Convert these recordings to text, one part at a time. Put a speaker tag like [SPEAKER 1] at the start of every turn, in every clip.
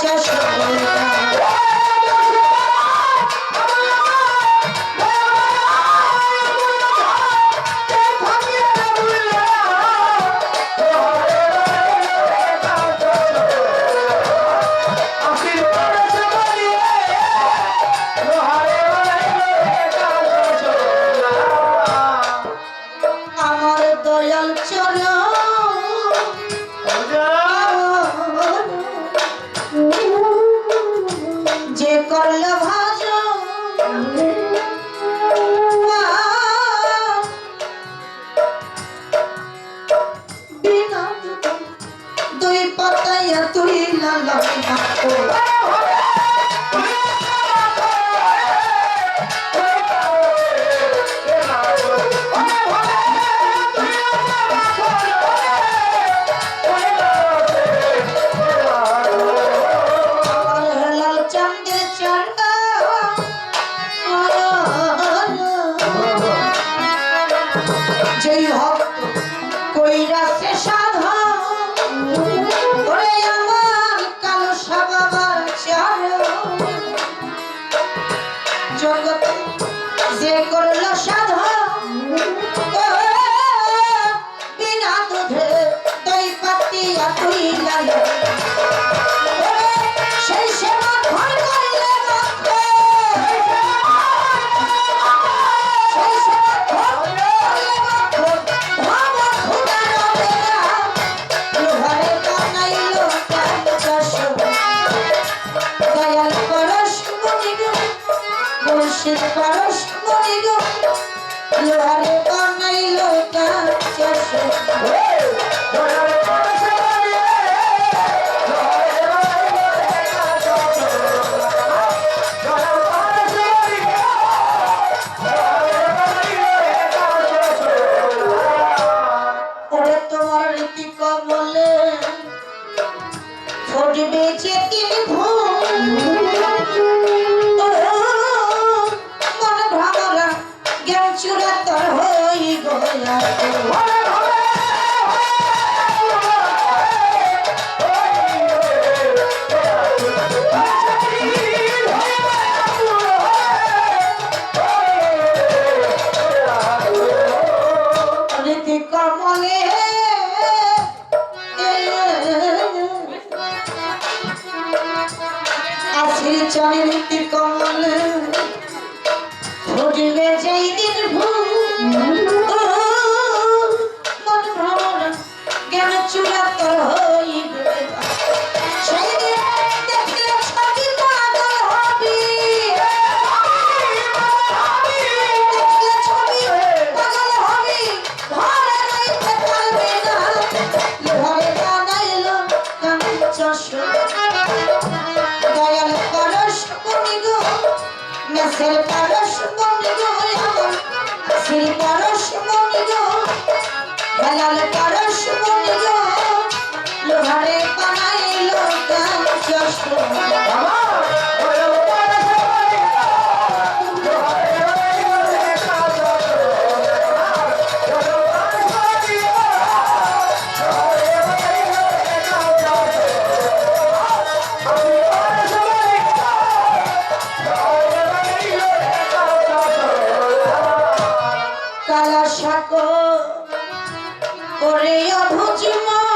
[SPEAKER 1] 就是不一 লালসা করে অভুজ মা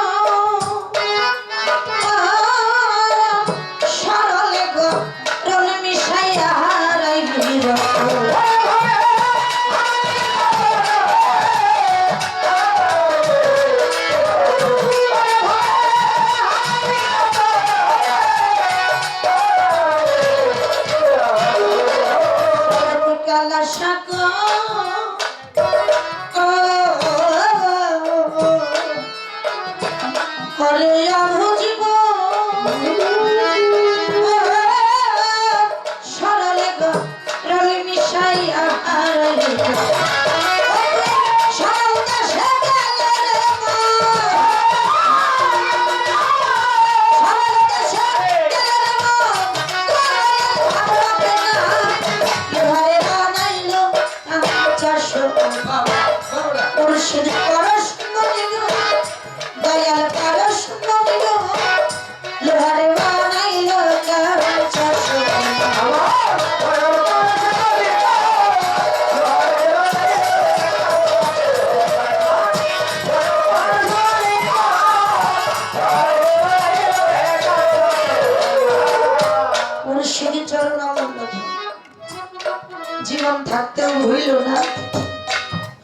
[SPEAKER 1] জীবন থাকতেও হইল না।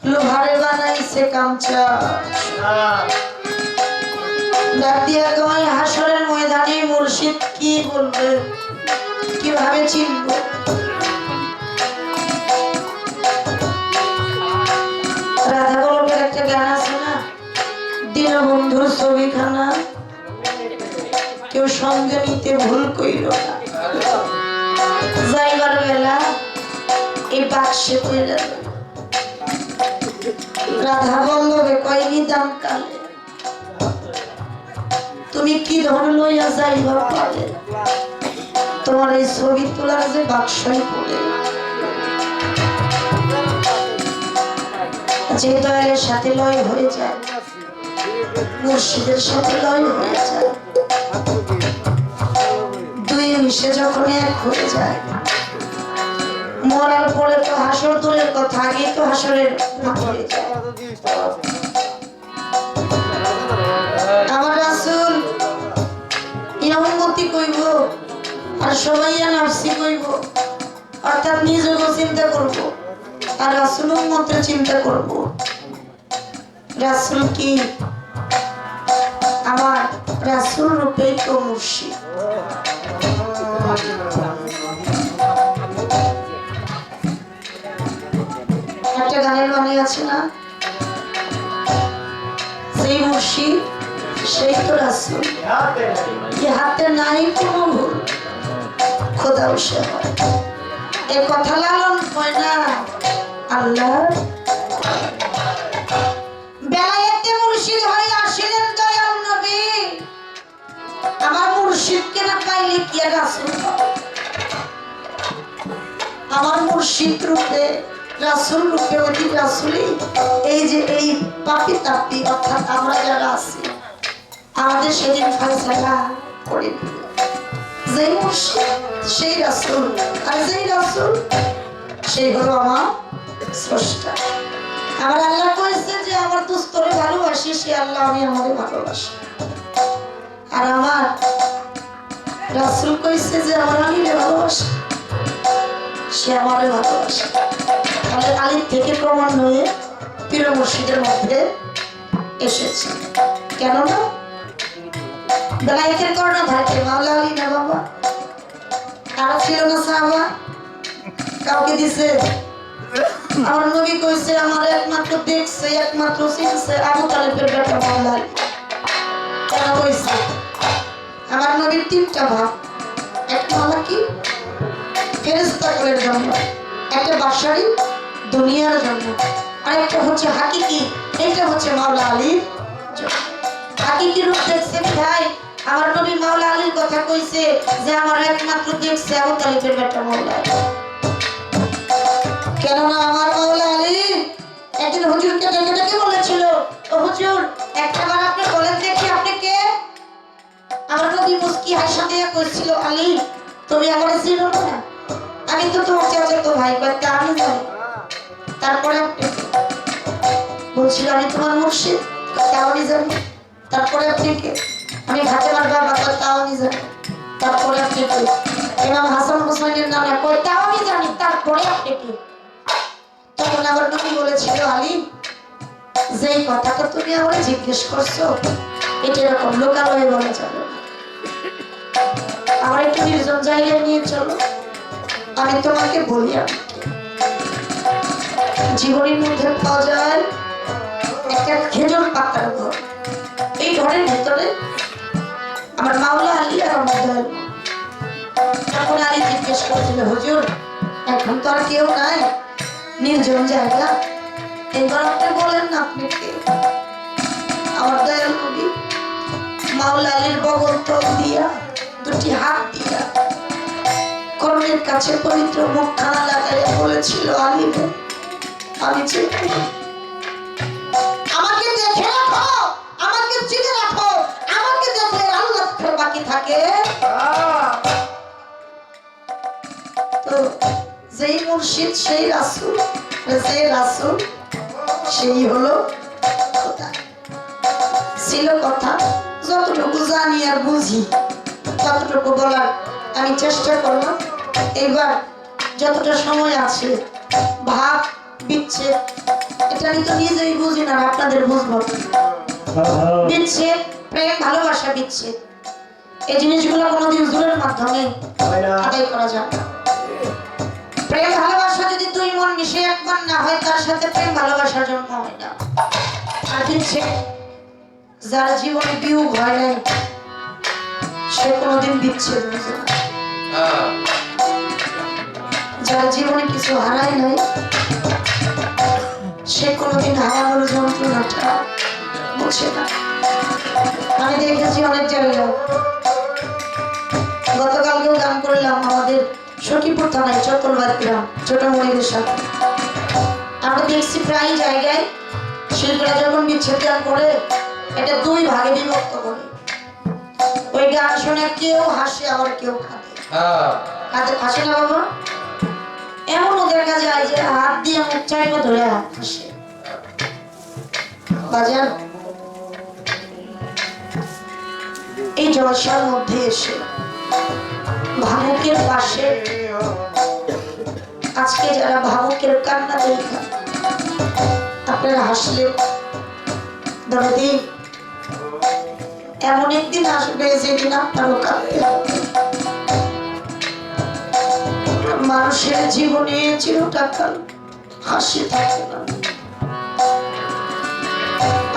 [SPEAKER 1] লোহারে বানাইছে কামচা হাসরের ময়দানে মুর্শিদ কি বলবে? কীভাবে চিনব? রাধা একটা আছে না? দীনবন্ধুর ছবিখানা। কেউ সঙ্গে নিতে ভুল কইল না। যাইবার বেলা এই বাক্সে পড়ে রাধা বল্লভে কয়নি দাম কালে। তুমি কি ধর লইয়া যাইবার পারে তোমার এই ছবি তোলার যে বাক্সই পড়ে। যে সাথে লয় হয়ে যায়, মুর্শিদের সাথে লয় হয়ে যায়। দুই মিশে যখন এক হয়ে যায় মরার পরে তো হাসর দূরের কথা, আগে তো হাসরের আমার রাসুল ইয়মতি কইব, আর সবাই নাফসি কইব, অর্থাৎ নিজেকে চিন্তা করব, আর রাসুল মতে চিন্তা করব। রাসুল কি? আমার রাসুল রূপেই তো মুর্শিদ। আছে না সেই মুর্শিদ সেই তো রাসুল। ইহাতে নাই কোনো ভুল। খোদাও সে এ কথা লালন হয় না। আল্লাহ। বেলায়েতে মুর্শিদ হয়ে আসিলেন দয়াল নবী। আমার পাইলে কি আর রাসুল আমার মুর্শিদ রূপে রাসুল অতি রাসুলি এই যে এই পাপি তাপি, অর্থাৎ আমরা যারা আছি, আমাদের সেদিন ফাইসালা করে যেই সেই রাসুল। আর যেই রাসুল, সেই হলো আমার স্রষ্টা। আমার আল্লাহ কয়েছে যে আমার দুস্তরে ভালোবাসি, সে আল্লাহ আমি আমারে ভালোবাসি। আর আমার রাসুল কইছে যে আমার আমি ভালোবাসি, সে আমারে ভালোবাসে। তাহলে আলির থেকে প্রমাণ হয়ে পীর মুর্শিদের মধ্যে এসেছে। কেননা বেলায়েতের করোনা থাকে মাওলা আলী না বাবা কারও ছিল না সাহাবা, কাউকে দিছে। আমার নবী কইছে, আমার একমাত্র দেখছে, একমাত্র চিনছে আবু তালেবের বেটা মাওলা আলী। কেন কইছে, আমার নবীর তিনটা ভাব একটা মালা কি ফেরেস্তাকুলের জন্য, একটা বাসারি দুনিয়ার জন্য। আর একটা হচ্ছে হাকিকি, এইটা হচ্ছে মাওলা আলীর। হাকিকি রূপ দেখছে ভাই, আমার নবী মাওলা আলীর কথা কইছে যে আমার একমাত্র দেখছে আবু তালিবের বেটা মাওলা কেননা আমার মাওলা আলী একদিন হুজুরকে ডেকে ডেকে বলেছিল, ও হুজুর, একটা বার আপনি বলেন দেখি আপনি কে? আমার নবী মুস্কি হাসা দিয়ে কইছিল, আলী, তুমি আমার চিনো না। আমি তো তোমার চাচাতো ভাই কয়েকটা আমি জানি তারপরে বলছিল আমি তোমার মুর্শিদ, তাও আমি জানি। তারপরে আপনি কে? আমি ফাতেমার বাবা কয় তাও আমি জানি। তারপরে আপনি কে? ইমাম হাসান হুসাইনের নামে কয় তাও আমি জানি। তারপরে আপনি কে? তখন আমার নবী বলেছিল, আলী, যেই কথাটা তুমি আমার জিজ্ঞেস করছ, এটা এরকম লোকালয়ে বলা যাবে আমার একটু নির্জন জায়গায় নিয়ে চলো। আমি তোমাকে বলি আমি। জীবনের মধ্যে পাওয়া যায় একটা খেজুর পাতার ঘর এই ঘরের ভেতরে আমার মাওলা আলী আর আমার তখন আলী জিজ্ঞেস করেছিল, হুজুর, এখন তো আর কেউ নাই। নির্জন জায়গা। এবার আপনি বলেন না আপনি কে আমার দয়াল নবী, মাওলা আলীর বগল তল দিয়া, দুটি হাত দিয়া কর্ণের কাছে পবিত্র মুখখানা লাগাইয়া বলেছিল, আলী আমি আমাকে দেখে রাখো, আমাকে চিনে রাখো, আমাকে দেখে আল্লাহ বাকি থাকে। তো যেই মুর্শিদ, সেই রাসুল, যে রাসুল, সেই হলো খোদা। ছিল কথা, যতটুকু জানি আর বুঝি, ততটুকু বলার আমি চেষ্টা করলাম। এইবার যতটা সময় আছে, ভাব বিচ্ছেদ এটা আমি তো নিজেই বুঝি না আপনাদের বুঝব। বিচ্ছেদ প্রেম ভালোবাসা বিচ্ছেদ এই জিনিসগুলো কোনোদিন জোরের মাধ্যমে আদায় করা যায় প্রেম ভালোবাসা যদি দুই মন মিশে একবার না হয় তার সাথে প্রেম ভালোবাসার জন্ম হয় না। আর বিচ্ছেদ যার জীবনে বিয়োগ হয় নাই সে কোনোদিন বিচ্ছেদ বুঝে না যার জীবনে কিছু হারায় নাই সে কোনোদিন হারানোর যন্ত্রণাটা বোঝে না আমি দেখেছি অনেক জায়গায়। গতকালকেও গান করলাম আমাদের সখীপুর থানায় গ্রাম ছোট মনিদের সাথে। আমরা দেখছি প্রায় জায়গায় শিল্পীরা যখন বিচ্ছেদ গান করে এটা দুই ভাগে বিভক্ত করে ওই গান শুনে কেউ হাসে আবার কেউ কাঁদে। কাঁদে হাসে না বাবা? এমনও দেখা যায় যে হাত দিয়ে মুখ চাইব ধরে বাজার এই জলসার মধ্যে এসে ভাবুকের পাশে আজকে যারা ভাবুকের কান্না দেখা, আপনারা হাসলে দাদি এমন একদিন আসবে যেদিন আপনারও কাঁদতে। মানুষের জীবনে চিরটাকাল হাসি থাকে না।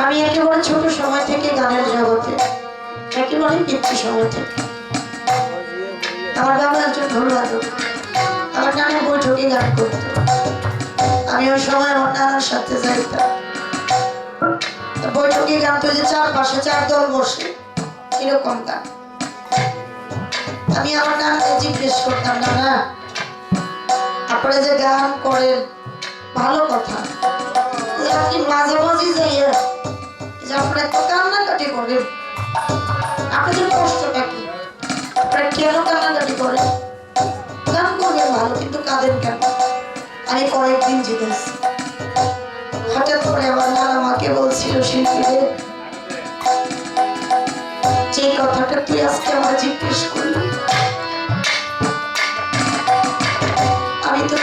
[SPEAKER 1] আমি একেবারে ছোট সময় থেকে গানের জগতে একেবারে পিতৃ সময় থেকে। আমার বাবা একজন ঢোল আমার নানা বৈঠকে গান করতো। আমি ওই সময় আমার নানার সাথে যাইতাম। বৈঠকে গান তো যে চার পাশে চার দল বসে এরকম গান। আমি আমার নানাকে জিজ্ঞেস করতাম, নানা আপনারা যে গান করেন ভালো কথা। আপনি মাঝামাঝি যাইয়া যে আপনারা এত কান্নাকাটি করেন আপনাদের কষ্টটা কি? আপনারা কেন কান্নাকাটি করেন গান করবেন ভালো, কিন্তু কাঁদেন কেন? আমি কয়েকদিন জিজ্ঞেস হঠাৎ করে আমার নানা মাকে বলছিল শিল্পীদের যে কথাটা তুই আজকে আমার জিজ্ঞেস করলি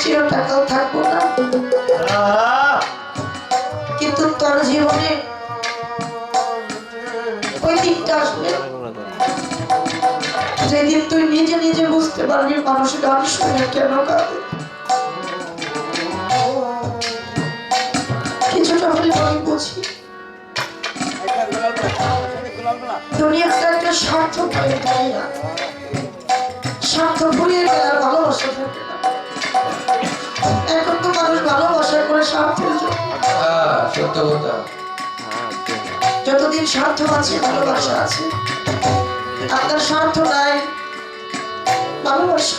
[SPEAKER 1] আমি থাকব না। কিন্তু তোর জীবনে ওই দিকটা আসবে। যেদিন তুই নিজে নিজে বুঝতে পারবি মানুষ গান শুনে কেন কাঁদে। কিছুটা হলে আমি বুঝি। দুনিয়াটা একটা স্বার্থ স্বার্থ ভুলিয়ে
[SPEAKER 2] সত্য কথা
[SPEAKER 1] যতদিন স্বার্থ আছে, ভালোবাসা আছে। আপনার স্বার্থ নাই, ভালোবাসা।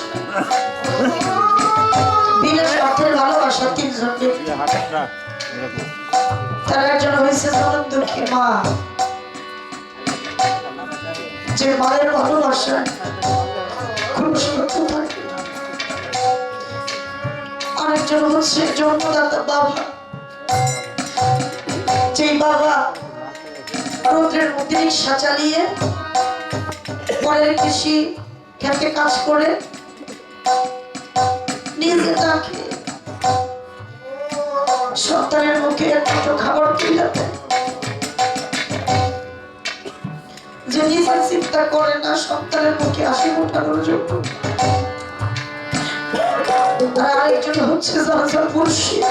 [SPEAKER 1] বিনা স্বার্থের ভালোবাসা তিনজন ব্যক্তি তার একজন হয়েছে জনম দুঃখী মা। যে মায়ের ভালোবাসা কোনো স্বার্থ থাকে। আরেকজন হচ্ছে জন্মদাতা বাবা। যে বাবা রৌদ্রের মধ্যে রিক্সা পরের কৃষি খেতে কাজ করে নিজে তাকে সন্তানের মুখে একটু খাবার তুলে যে নিজে চিন্তা করে না সন্তানের মুখে হাসি ওঠানোর জন্য। আর আরেকজন হচ্ছে জনসর মুর্শিদ।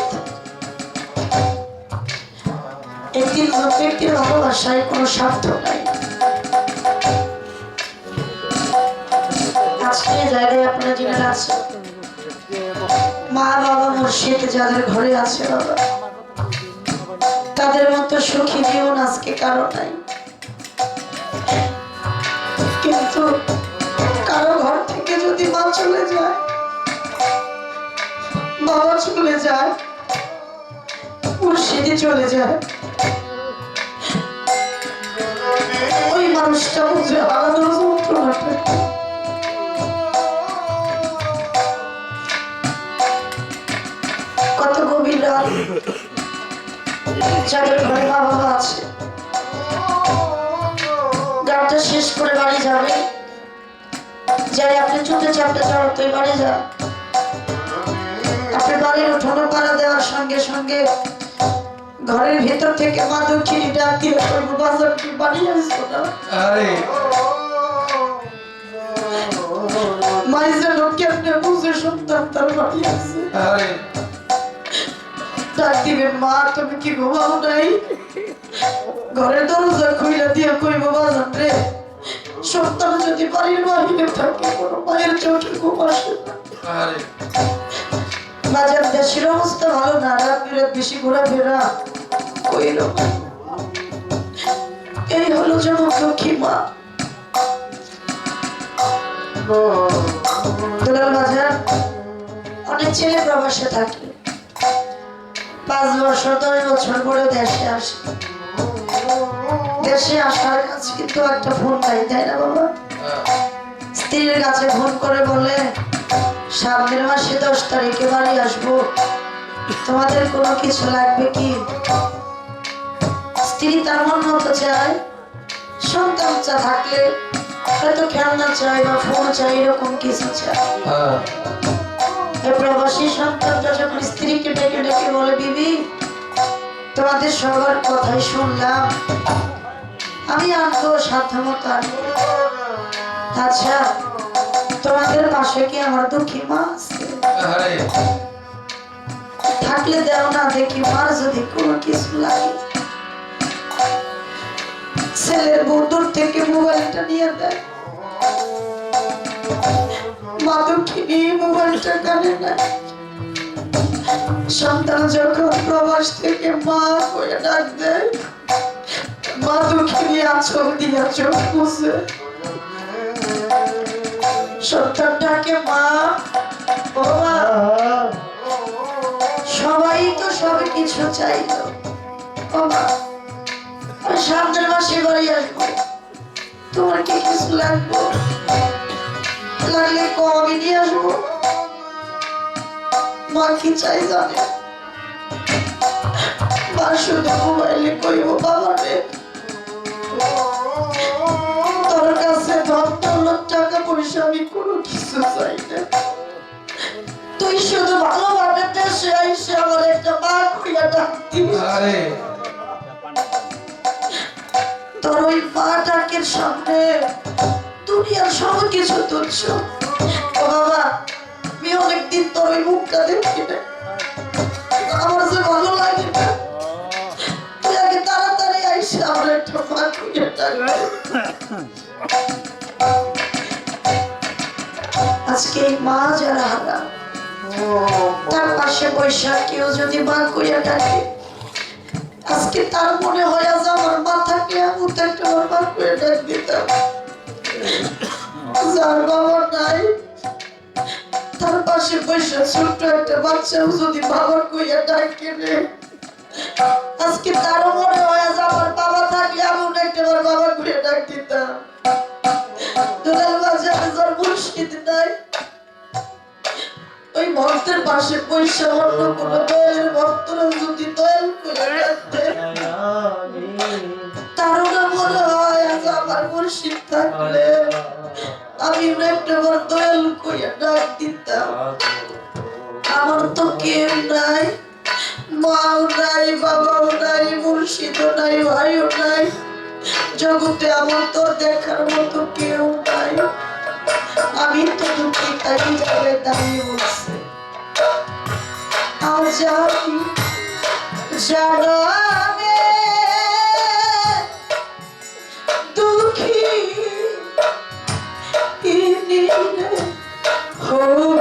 [SPEAKER 1] এই তিনজন ব্যক্তির ভালোবাসায় কোনো স্বার্থ নাই। আজকে জায়গায় আপনারা আছেন, মা বাবা মুর্শিদ যাদের ঘরে আছে বাবা, তাদের মতো সুখী জীবন আজকে কারও নাই। কিন্তু কারও ঘর থেকে যদি মা চলে যায়, বাবা চলে যায়, মুর্শিদি চলে যায় মানুষটা বুঝে আলাদা যন্ত্রণাটা কত গভীর যাদের ঘরে মা বাবা আছে গানটা শেষ করে বাড়ি যাবে যাই আপনি চুপে চাপতে চড়াতে বাড়ি যান আপনি বাড়ির উঠোনে পাড়া দেওয়ার সঙ্গে সঙ্গে ঘরের ভেতর থেকে মা দক্ষিণী ডাক দিয়ে করব বাজার কি বাড়ি আসব
[SPEAKER 2] আরে।
[SPEAKER 1] মাইজের লোক কেমনে বুঝে সন্তান তার বাড়ি আছে ডাক মা তুমি কি ঘুমাও নাই? ঘরের দরজা খুইলা দিয়ে কইব বাজান রে সন্তান যদি বাড়ির বাহিরে থাকে কোনো মায়ের চোখে ঘুম আসে
[SPEAKER 2] আরে।
[SPEAKER 1] বাজার দেশের অবস্থা ভালো না রাত বিরাত বেশি ঘোরাফেরা কইল এই হলো যেমন লক্ষ্মী মা। দুলাল বাজার অনেক ছেলে প্রবাসে থাকে। পাঁচ বছর দশ বছর পরে দেশে আসে। দেশে আসার কাছে কিন্তু একটা ফোন নাই তাই না বাবা?
[SPEAKER 2] হ্যাঁ,
[SPEAKER 1] স্ত্রীর কাছে ফোন করে বলে সামনের মাসে দশ তারিখে বাড়ি আসব। তোমাদের কোনো কিছু লাগবে কি? স্ত্রী তার মন মতো চায় সন্তান চা থাকলে হয়তো খেলনা চাই বা ফোন চাই এরকম কিছু চায়।
[SPEAKER 2] হ্যাঁ,
[SPEAKER 1] প্রবাসী সন্তানটা যখন স্ত্রীকে ডেকে ডেকে বলে বিবি তোমাদের সবার কথাই শুনলাম। আমি আনব সাধ্য মতো আনব। আচ্ছা তোমাদের পাশে কি আমার দুঃখী মা থাকলে দেও না দেখি মার যদি কোনো কিছু লাগে। ছেলের বন্ধুর থেকে মোবাইলটা নিয়ে দেয়। মা দুঃখিনী মোবাইলটা কানে না সন্তান যখন প্রবাস থেকে মা করে ডাক দেয় মা দুঃখিনী আঁচল দিয়া চোখ বুঝে সন্তানটাকে মা। বাবা, সবাই তো সবে কিছু চাইলো বাবা সামনের মাসে বাড়ি আসব। তোমার কি কিছু লাগবে? লাগলে কমই নিয়ে আসব? মা কি চাই জানে? মা শুধু মোবাইলে কইব বাবা রে পয়সা আমি কোনো কিছু চাই না। তুই শুধু ভালোভাবে দেশে আইসে আমার একটা মা খুঁড়িয়া ডাক দিবি। তোর ওই মা ডাকের সামনে দুনিয়ার সব কিছু তুচ্ছ ও বাবা আমি অনেকদিন তোর ওই মুখটা দেখি না আমার যে ভালো লাগে না তুই আগে তাড়াতাড়ি আইসে আমার একটা মা খুঁড়িয়া ডাক। দে। আজকে মা যারা হারা তার পাশে বৈশাখ কেউ যদি মা কইয়া ডাকে, আজকে তার মনে হয় আজ আমার মা আমার করে ডাক দিতাম। যার নাই। তার পাশে ছোট্ট একটা বাচ্চাও যদি বাবা কইয়া ডাকে আজকে তারও মনে হয় আজ আমার বাবা থাকলে আমি একটা আমার বাবা ডাক দিতাম। ওই পাশে পয়সা অন্য কোনো দয়ের ভক্তরা যদি দয়াল করে রাখতে মনে হয় আজ আমার মুর্শিদ থাকলে। আমি একটা বার দয়াল করে ডাক দিতাম। আমার তো কেউ নাই, মাও নাই, বাবাও নাই, মুর্শিদও নাই, ভাইও নাই। জগতে আমার তো দেখার মতো কেউ নাই। আমি তো দুটি তাই হিসাবে দাঁড়িয়ে বলছি আজ দুঃখী ইনি হইলা